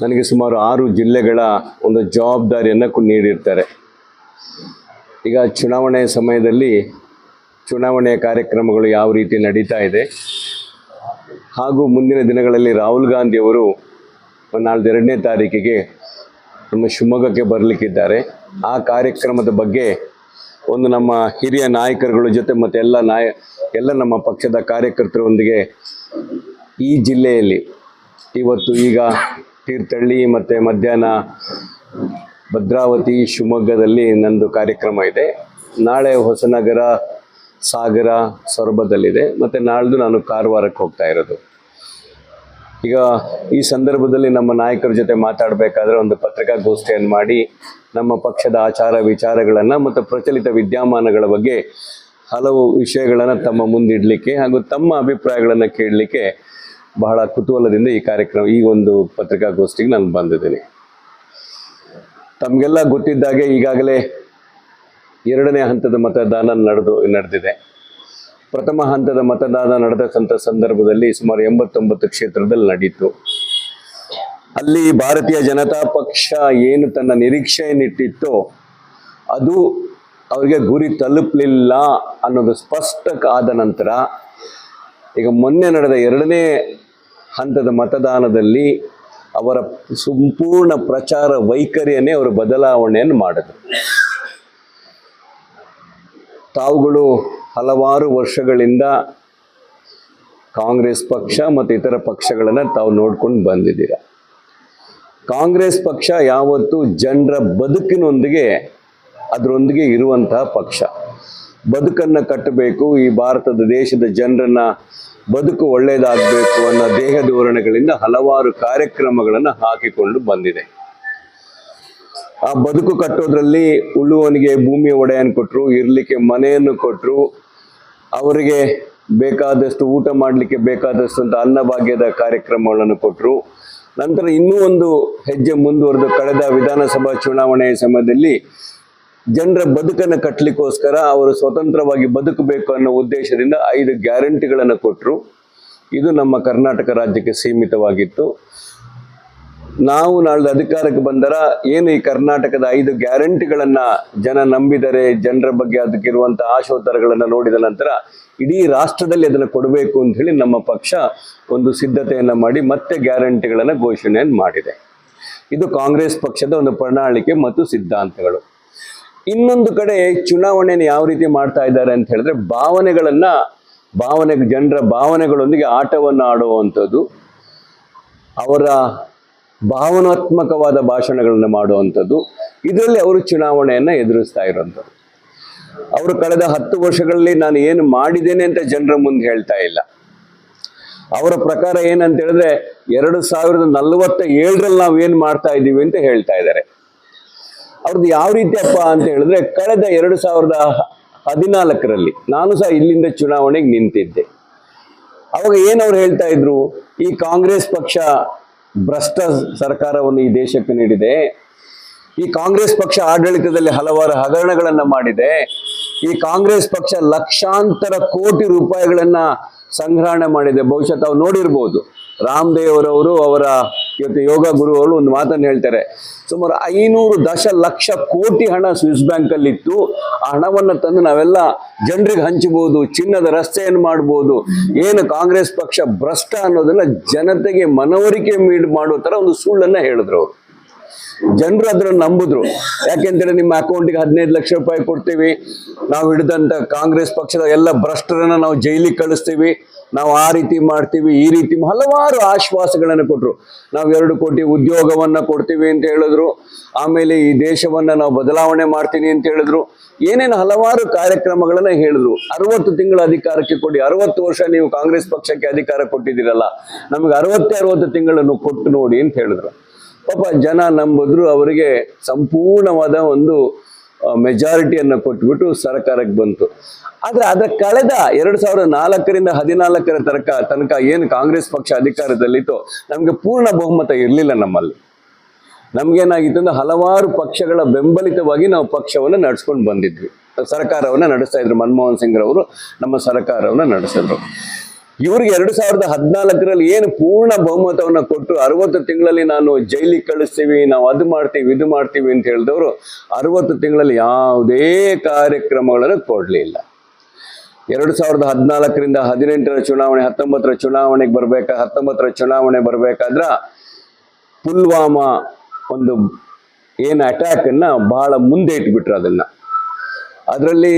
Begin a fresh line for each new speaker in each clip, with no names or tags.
ನನಗೆ ಸುಮಾರು ಆರು ಜಿಲ್ಲೆಗಳ ಒಂದು ಜವಾಬ್ದಾರಿಯನ್ನು ನೀಡಿರ್ತಾರೆ. ಈಗ ಚುನಾವಣೆ ಸಮಯದಲ್ಲಿ ಚುನಾವಣೆಯ ಕಾರ್ಯಕ್ರಮಗಳು ಯಾವ ರೀತಿ ನಡೀತಾ ಇದೆ. ಹಾಗೂ ಮುಂದಿನ ದಿನಗಳಲ್ಲಿ ರಾಹುಲ್ ಗಾಂಧಿಯವರು ನಾಳ್ದು ಎರಡನೇ ತಾರೀಕಿಗೆ ನಮ್ಮ ಶಿವಮೊಗ್ಗಕ್ಕೆ ಬರಲಿಕ್ಕಿದ್ದಾರೆ. ಆ ಕಾರ್ಯಕ್ರಮದ ಬಗ್ಗೆ ಒಂದು ನಮ್ಮ ಹಿರಿಯ ನಾಯಕರುಗಳ ಜೊತೆ ಮತ್ತು ಎಲ್ಲ ನಾಯ, ಎಲ್ಲ ನಮ್ಮ ಪಕ್ಷದ ಕಾರ್ಯಕರ್ತರೊಂದಿಗೆ ಈ ಜಿಲ್ಲೆಯಲ್ಲಿ ಇವತ್ತು ಈಗ ತೀರ್ಥಹಳ್ಳಿ ಮತ್ತು ಮಧ್ಯಾಹ್ನ ಭದ್ರಾವತಿ ಶಿವಮೊಗ್ಗದಲ್ಲಿ ನಂದು ಕಾರ್ಯಕ್ರಮ ಇದೆ. ನಾಳೆ ಹೊಸನಗರ, ಸಾಗರ ಸೊರಬದಲ್ಲಿದೆ. ಮತ್ತು ನಾಳ್ದು ನಾನು ಕಾರವಾರಕ್ಕೆ ಹೋಗ್ತಾ ಇರೋದು. ಈಗ ಈ ಸಂದರ್ಭದಲ್ಲಿ ನಮ್ಮ ನಾಯಕರ ಜೊತೆ ಮಾತಾಡಬೇಕಾದ್ರೆ ಒಂದು ಪತ್ರಿಕಾಗೋಷ್ಠಿಯನ್ನು ಮಾಡಿ, ನಮ್ಮ ಪಕ್ಷದ ಆಚಾರ ವಿಚಾರಗಳನ್ನು ಮತ್ತು ಪ್ರಚಲಿತ ವಿದ್ಯಮಾನಗಳ ಬಗ್ಗೆ ಹಲವು ವಿಷಯಗಳನ್ನು ತಮ್ಮ ಮುಂದಿಡಲಿಕ್ಕೆ ಹಾಗೂ ತಮ್ಮ ಅಭಿಪ್ರಾಯಗಳನ್ನು ಕೇಳಲಿಕ್ಕೆ ಬಹಳ ಕುತೂಹಲದಿಂದ ಈ ಕಾರ್ಯಕ್ರಮ, ಈ ಒಂದು ಪತ್ರಿಕಾಗೋಷ್ಠಿಗೆ ನಾನು ಬಂದಿದ್ದೀನಿ. ತಮಗೆಲ್ಲ ಗೊತ್ತಿದ್ದಾಗೆ ಈಗಾಗಲೇ ಎರಡನೇ ಹಂತದ ಮತದಾನ ನಡೆದು, ನಡೆದಿದೆ. ಪ್ರಥಮ ಹಂತದ ಮತದಾನ ನಡೆದಂಥ ಸಂದರ್ಭದಲ್ಲಿ ಸುಮಾರು ಎಂಬತ್ತೊಂಬತ್ತು ಕ್ಷೇತ್ರದಲ್ಲಿ ನಡೀತು. ಅಲ್ಲಿ ಭಾರತೀಯ ಜನತಾ ಪಕ್ಷ ಏನು ತನ್ನ ನಿರೀಕ್ಷೆಯನ್ನಿಟ್ಟಿತ್ತೋ ಅದು ಅವರಿಗೆ ಗುರಿ ತಲುಪಲಿಲ್ಲ ಅನ್ನೋದು ಸ್ಪಷ್ಟ ಆದ ನಂತರ, ಈಗ ಮೊನ್ನೆ ನಡೆದ ಎರಡನೇ ಹಂತದ ಮತದಾನದಲ್ಲಿ ಅವರ ಸಂಪೂರ್ಣ ಪ್ರಚಾರ ವೈಖರಿಯನ್ನೇ ಅವರು ಬದಲಾವಣೆಯನ್ನು ಮಾಡಿದರು. ತಾವುಗಳು ಹಲವಾರು ವರ್ಷಗಳಿಂದ ಕಾಂಗ್ರೆಸ್ ಪಕ್ಷ ಮತ್ತು ಇತರ ಪಕ್ಷಗಳನ್ನು ತಾವು ನೋಡ್ಕೊಂಡು ಬಂದಿದ್ದೀರ. ಕಾಂಗ್ರೆಸ್ ಪಕ್ಷ ಯಾವತ್ತೂ ಜನರ ಬದುಕಿನೊಂದಿಗೆ ಅದರೊಂದಿಗೆ ಇರುವಂತಹ ಪಕ್ಷ. ಬದುಕನ್ನು ಕಟ್ಟಬೇಕು, ಈ ಭಾರತದ ದೇಶದ ಜನರನ್ನ ಬದುಕು ಒಳ್ಳೆಯದಾಗಬೇಕು ಅನ್ನೋ ದೇಹ ಧೋರಣೆಗಳಿಂದ ಹಲವಾರು ಕಾರ್ಯಕ್ರಮಗಳನ್ನು ಹಾಕಿಕೊಂಡು ಬಂದಿದೆ. ಆ ಬದುಕು ಕಟ್ಟೋದ್ರಲ್ಲಿ ಉಳ್ಳುವನಿಗೆ ಭೂಮಿ ಒಡೆಯನ್ನು ಕೊಟ್ಟರು ಇರಲಿಕ್ಕೆ ಮನೆಯನ್ನು ಕೊಟ್ಟರು ಅವರಿಗೆ ಬೇಕಾದಷ್ಟು ಊಟ ಮಾಡಲಿಕ್ಕೆ ಬೇಕಾದಷ್ಟು ಅಂತ ಅನ್ನಭಾಗ್ಯದ ಕಾರ್ಯಕ್ರಮಗಳನ್ನು ಕೊಟ್ಟರು ನಂತರ ಇನ್ನೂ ಒಂದು ಹೆಜ್ಜೆ ಮುಂದುವರೆದು ಕಳೆದ ವಿಧಾನಸಭಾ ಚುನಾವಣೆಯ ಸಮಯದಲ್ಲಿ ಜನರ ಬದುಕನ್ನು ಕಟ್ಟಲಿಕ್ಕೋಸ್ಕರ ಅವರು ಸ್ವತಂತ್ರವಾಗಿ ಬದುಕಬೇಕು ಅನ್ನೋ ಉದ್ದೇಶದಿಂದ ಐದು ಗ್ಯಾರಂಟಿಗಳನ್ನು ಕೊಟ್ಟರು ಇದು ನಮ್ಮ ಕರ್ನಾಟಕ ರಾಜ್ಯಕ್ಕೆ ಸೀಮಿತವಾಗಿತ್ತು. ನಾವು ನಾಳೆ ಅಧಿಕಾರಕ್ಕೆ ಬಂದರ ಏನು ಈ ಕರ್ನಾಟಕದ ಐದು ಗ್ಯಾರಂಟಿಗಳನ್ನ ಜನ ನಂಬಿದರೆ, ಜನರ ಬಗ್ಗೆ ಅದಕ್ಕಿರುವಂಥ ಆಶೋತ್ತರಗಳನ್ನು ನೋಡಿದ ನಂತರ ಇಡೀ ರಾಷ್ಟ್ರದಲ್ಲಿ ಅದನ್ನು ಕೊಡಬೇಕು ಅಂತ ಹೇಳಿ ನಮ್ಮ ಪಕ್ಷ ಒಂದು ಸಿದ್ಧತೆಯನ್ನು ಮಾಡಿ ಮತ್ತೆ ಗ್ಯಾರಂಟಿಗಳನ್ನು ಘೋಷಣೆಯನ್ನು ಮಾಡಿದೆ. ಇದು ಕಾಂಗ್ರೆಸ್ ಪಕ್ಷದ ಒಂದು ಪ್ರಣಾಳಿಕೆ ಮತ್ತು ಸಿದ್ಧಾಂತಗಳು. ಇನ್ನೊಂದು ಕಡೆ ಚುನಾವಣೆಯನ್ನು ಯಾವ ರೀತಿ ಮಾಡ್ತಾ ಇದ್ದಾರೆ ಅಂತ ಹೇಳಿದ್ರೆ ಭಾವನೆಗಳನ್ನ, ಭಾವನೆ, ಜನರ ಭಾವನೆಗಳೊಂದಿಗೆ ಆಟವನ್ನು ಆಡುವಂಥದ್ದು, ಅವರ ಭಾವನಾತ್ಮಕವಾದ ಭಾಷಣಗಳನ್ನು ಮಾಡುವಂಥದ್ದು, ಇದರಲ್ಲಿ ಅವರು ಚುನಾವಣೆಯನ್ನು ಎದುರಿಸ್ತಾ ಇರೋಂಥದ್ದು. ಅವರು ಕಳೆದ ಹತ್ತು ವರ್ಷಗಳಲ್ಲಿ ನಾನು ಏನು ಮಾಡಿದ್ದೇನೆ ಅಂತ ಜನರ ಮುಂದೆ ಹೇಳ್ತಾ ಇಲ್ಲ. ಅವರ ಪ್ರಕಾರ ಏನಂತ ಹೇಳಿದ್ರೆ ಎರಡು ಸಾವಿರದ ನಲವತ್ತ ಏಳರಲ್ಲಿ ನಾವು ಏನು ಮಾಡ್ತಾ ಇದ್ದೀವಿ ಅಂತ ಹೇಳ್ತಾ ಇದ್ದಾರೆ. ಅವ್ರದ್ದು ಯಾವ ರೀತಿಯಪ್ಪ ಅಂತ ಹೇಳಿದ್ರೆ ಕಳೆದ ಎರಡು ಸಾವಿರದ ಹದಿನಾಲ್ಕರಲ್ಲಿ ನಾನು ಸಹ ಇಲ್ಲಿಂದ ಚುನಾವಣೆಗೆ ನಿಂತಿದ್ದೆ. ಅವಾಗ ಏನವ್ರು ಹೇಳ್ತಾ ಇದ್ರು? ಈ ಕಾಂಗ್ರೆಸ್ ಪಕ್ಷ ಭ್ರಷ್ಟ ಸರ್ಕಾರವನ್ನು ಈ ದೇಶಕ್ಕೆ ನೀಡಿದೆ. ಈ ಕಾಂಗ್ರೆಸ್ ಪಕ್ಷ ಆಡಳಿತದಲ್ಲಿ ಹಲವಾರು ಹಗರಣಗಳನ್ನ ಮಾಡಿದೆ. ಈ ಕಾಂಗ್ರೆಸ್ ಪಕ್ಷ ಲಕ್ಷಾಂತರ ಕೋಟಿ ರೂಪಾಯಿಗಳನ್ನ ಸಂಗ್ರಹಣೆ ಮಾಡಿದೆ. ಬಹುಶಃ ತಾವು ನೋಡಿರ್ಬೋದು. ರಾಮದೇವರವರು ಅವರ ಇವತ್ತು ಯೋಗ ಗುರುಗಳು ಒಂದು ಮಾತನ್ನು ಹೇಳ್ತಾರೆ. ಸುಮಾರು ಐನೂರು ದಶಲಕ್ಷ ಕೋಟಿ ಹಣ ಸ್ವಿಸ್ ಬ್ಯಾಂಕಲ್ಲಿ ಇತ್ತು ಆ ಹಣವನ್ನು ತಂದು ನಾವೆಲ್ಲ ಜನರಿಗೆ ಹಂಚಬಹುದು ಚಿನ್ನದ ರಸ್ತೆಯನ್ನು ಮಾಡ್ಬೋದು. ಏನು ಕಾಂಗ್ರೆಸ್ ಪಕ್ಷ ಭ್ರಷ್ಟ ಅನ್ನೋದನ್ನ ಜನತೆಗೆ ಮನವರಿಕೆ ಮೀಡ್ ಮಾಡೋ ತರ ಒಂದು ಸುಳ್ಳನ್ನ ಹೇಳಿದ್ರು ಜನರು ನಂಬಿದ್ರು. ಯಾಕೆಂದ್ರೆ ನಿಮ್ಮ ಅಕೌಂಟಿಗೆ ಹದಿನೈದು ಲಕ್ಷ ರೂಪಾಯಿ ಕೊಡ್ತೀವಿ. ನಾವು ಹಿಡಿದಂತ ಕಾಂಗ್ರೆಸ್ ಪಕ್ಷದ ಎಲ್ಲ ಭ್ರಷ್ಟರನ್ನ ನಾವು ಜೈಲಿಗೆ ಕಳಿಸ್ತೀವಿ. ನಾವು ಆ ರೀತಿ ಮಾಡ್ತೀವಿ, ಈ ರೀತಿ ಹಲವಾರು ಆಶ್ವಾಸಗಳನ್ನು ಕೊಟ್ಟರು ನಾವು ಎರಡು ಕೋಟಿ ಉದ್ಯೋಗವನ್ನು ಕೊಡ್ತೀವಿ ಅಂತ ಹೇಳಿದ್ರು. ಆಮೇಲೆ ಈ ದೇಶವನ್ನು ನಾವು ಬದಲಾವಣೆ ಮಾಡ್ತೀನಿ ಅಂತ ಹೇಳಿದ್ರು. ಏನೇನು ಹಲವಾರು ಕಾರ್ಯಕ್ರಮಗಳನ್ನು ಹೇಳಿದ್ರು. ಅರವತ್ತು ತಿಂಗಳ ಅಧಿಕಾರಕ್ಕೆ ಕೊಡಿ, ಅರವತ್ತು ವರ್ಷ ನೀವು ಕಾಂಗ್ರೆಸ್ ಪಕ್ಷಕ್ಕೆ ಅಧಿಕಾರ ಕೊಟ್ಟಿದ್ದೀರಲ್ಲ, ನಮಗೆ ಅರವತ್ತೇ ಅರವತ್ತು ತಿಂಗಳನ್ನು ಕೊಟ್ಟು ನೋಡಿ ಅಂತ ಹೇಳಿದ್ರು. ಪಾಪ ಜನ ನಂಬಿದ್ರು, ಅವರಿಗೆ ಸಂಪೂರ್ಣವಾದ ಒಂದು ಮೆಜಾರಿಟಿಯನ್ನು ಕೊಟ್ಬಿಟ್ಟು ಸರ್ಕಾರಕ್ಕೆ ಬಂತು. ಆದರೆ ಅದರ ಕಳೆದ ಎರಡು ಸಾವಿರದ ನಾಲ್ಕರಿಂದ ಹದಿನಾಲ್ಕರ ತನಕ ತನಕ ಏನು ಕಾಂಗ್ರೆಸ್ ಪಕ್ಷ ಅಧಿಕಾರದಲ್ಲಿತ್ತು ನಮಗೆ ಪೂರ್ಣ ಬಹುಮತ ಇರಲಿಲ್ಲ ನಮ್ಮಲ್ಲಿ. ನಮಗೇನಾಗಿತ್ತು ಅಂದ್ರೆ ಹಲವಾರು ಪಕ್ಷಗಳ ಬೆಂಬಲಿತವಾಗಿ ನಾವು ಪಕ್ಷವನ್ನು ನಡೆಸ್ಕೊಂಡು ಬಂದಿದ್ವಿ. ಸರ್ಕಾರವನ್ನು ನಡೆಸ್ತಾ ಇದ್ರು ಮನಮೋಹನ್ ಸಿಂಗ್ ರವರು, ನಮ್ಮ ಸರ್ಕಾರವನ್ನು ನಡೆಸಿದ್ರು. ಇವ್ರಿಗೆ ಎರಡು ಸಾವಿರದ ಹದಿನಾಲ್ಕರಲ್ಲಿ ಏನು ಪೂರ್ಣ ಬಹುಮತವನ್ನು ಕೊಟ್ಟು ಅರವತ್ತು ತಿಂಗಳಲ್ಲಿ ನಾನು ಜೈಲಿಗೆ ಕಳಿಸ್ತೀವಿ, ನಾವು ಅದು ಮಾಡ್ತೀವಿ, ಇದು ಮಾಡ್ತೀವಿ ಅಂತ ಹೇಳಿದವರು ಅರವತ್ತು ತಿಂಗಳಲ್ಲಿ ಯಾವುದೇ ಕಾರ್ಯಕ್ರಮಗಳನ್ನು ಕೊಡಲಿಲ್ಲ. ಎರಡು ಸಾವಿರದ ಹದಿನಾಲ್ಕರಿಂದ ಹದಿನೆಂಟರ ಚುನಾವಣೆ, ಹತ್ತೊಂಬತ್ತರ ಚುನಾವಣೆಗೆ ಬರಬೇಕಾ, ಹತ್ತೊಂಬತ್ತರ ಚುನಾವಣೆ ಬರಬೇಕಾದ್ರೆ ಪುಲ್ವಾಮಾ ಒಂದು ಏನು ಅಟ್ಯಾಕನ್ನು ಬಹಳ ಮುಂದೆ ಇಟ್ಬಿಟ್ರು ಅದನ್ನ. ಅದರಲ್ಲಿ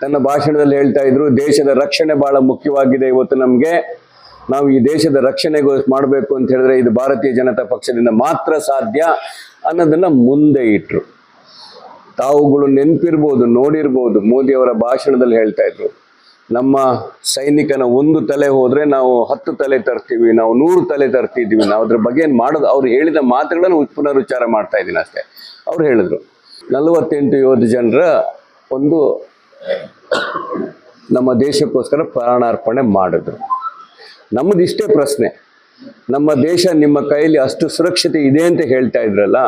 ತನ್ನ ಭಾಷಣದಲ್ಲಿ ಹೇಳ್ತಾ ಇದ್ರು, ದೇಶದ ರಕ್ಷಣೆ ಬಹಳ ಮುಖ್ಯವಾಗಿದೆ ಇವತ್ತು ನಮಗೆ. ನಾವು ಈ ದೇಶದ ರಕ್ಷಣೆಗೋ ಮಾಡಬೇಕು ಅಂತ ಹೇಳಿದ್ರೆ ಇದು ಭಾರತೀಯ ಜನತಾ ಪಕ್ಷದಿಂದ ಮಾತ್ರ ಸಾಧ್ಯ ಅನ್ನೋದನ್ನ ಮುಂದೆ ಇಟ್ರು. ತಾವುಗಳು ನೆನಪಿರ್ಬೋದು, ನೋಡಿರ್ಬೋದು ಮೋದಿಯವರ ಭಾಷಣದಲ್ಲಿ ಹೇಳ್ತಾ ಇದ್ರು. ನಮ್ಮ ಸೈನಿಕನ ಒಂದು ತಲೆ ಹೋದ್ರೆ ನಾವು ಹತ್ತು ತಲೆ ತರ್ತೀವಿ, ನಾವು ನೂರು ತಲೆ ತರ್ತಿದ್ದೀವಿ ನಾವು ಅದ್ರ ಬಗ್ಗೆ ಏನು ಮಾಡೋದು? ಅವ್ರು ಹೇಳಿದ ಮಾತುಗಳನ್ನು ಪುನರುಚ್ಚಾರ ಮಾಡ್ತಾ ಇದ್ದೀನಿ ಅಷ್ಟೇ. ಅವ್ರು ಹೇಳಿದ್ರು. ನಲವತ್ತೆಂಟು ಯೋಧ ಜನರ ಒಂದು ನಮ್ಮ ದೇಶಕ್ಕೋಸ್ಕರ ಪ್ರಾಣಾರ್ಪಣೆ ಮಾಡಿದ್ರು. ನಮ್ಮದು ಇಷ್ಟೇ ಪ್ರಶ್ನೆ. ನಮ್ಮ ದೇಶ ನಿಮ್ಮ ಕೈಯಲ್ಲಿ ಅಷ್ಟು ಸುರಕ್ಷತೆ ಇದೆ ಅಂತ ಹೇಳ್ತಾ ಇದ್ರಲ್ಲ,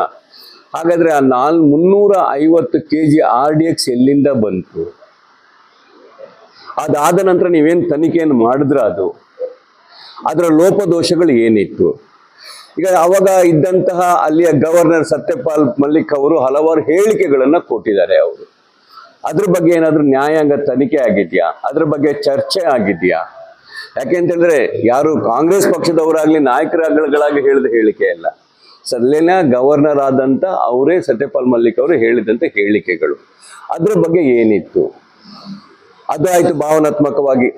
ಹಾಗಾದ್ರೆ ಆ ನಾಲ್ ಮುನ್ನೂರ ಐವತ್ತು K G R D X ಎಲ್ಲಿಂದ ಬಂತು? ಅದಾದ ನಂತರ ನೀವೇನು ತನಿಖೆಯನ್ನು ಮಾಡಿದ್ರ ಅದು? ಅದರ ಲೋಪದೋಷಗಳು ಏನಿತ್ತು? ಈಗ ಅವಾಗ ಇದ್ದಂತಹ ಅಲ್ಲಿಯ ಗವರ್ನರ್ ಸತ್ಯಪಾಲ್ ಮಲ್ಲಿಕ್ ಅವರು ಹಲವಾರು ಹೇಳಿಕೆಗಳನ್ನು ಕೊಟ್ಟಿದ್ದಾರೆ ಅವರು. ಅದ್ರ ಬಗ್ಗೆ ಏನಾದರೂ ನ್ಯಾಯಾಂಗ ತನಿಖೆ ಆಗಿದೆಯಾ? ಅದ್ರ ಬಗ್ಗೆ ಚರ್ಚೆ ಆಗಿದೆಯಾ? ಯಾಕೆಂತಂದ್ರೆ ಯಾರು ಕಾಂಗ್ರೆಸ್ ಪಕ್ಷದವರಾಗ್ಲಿ ನಾಯಕರಾಗಳಾಗಿ ಹೇಳಿದ ಹೇಳಿಕೆ ಅಲ್ಲ. ಸಲ್ಲಿನ ಗವರ್ನರ್ ಆದಂತ ಅವರೇ ಸತ್ಯಪಾಲ್ ಮಲ್ಲಿಕ್ ಅವರು ಹೇಳಿದಂತ ಹೇಳಿಕೆಗಳು. ಅದ್ರ ಬಗ್ಗೆ ಏನಿತ್ತು? ಅದಾಯ್ತು ಭಾವನಾತ್ಮಕವಾಗಿ.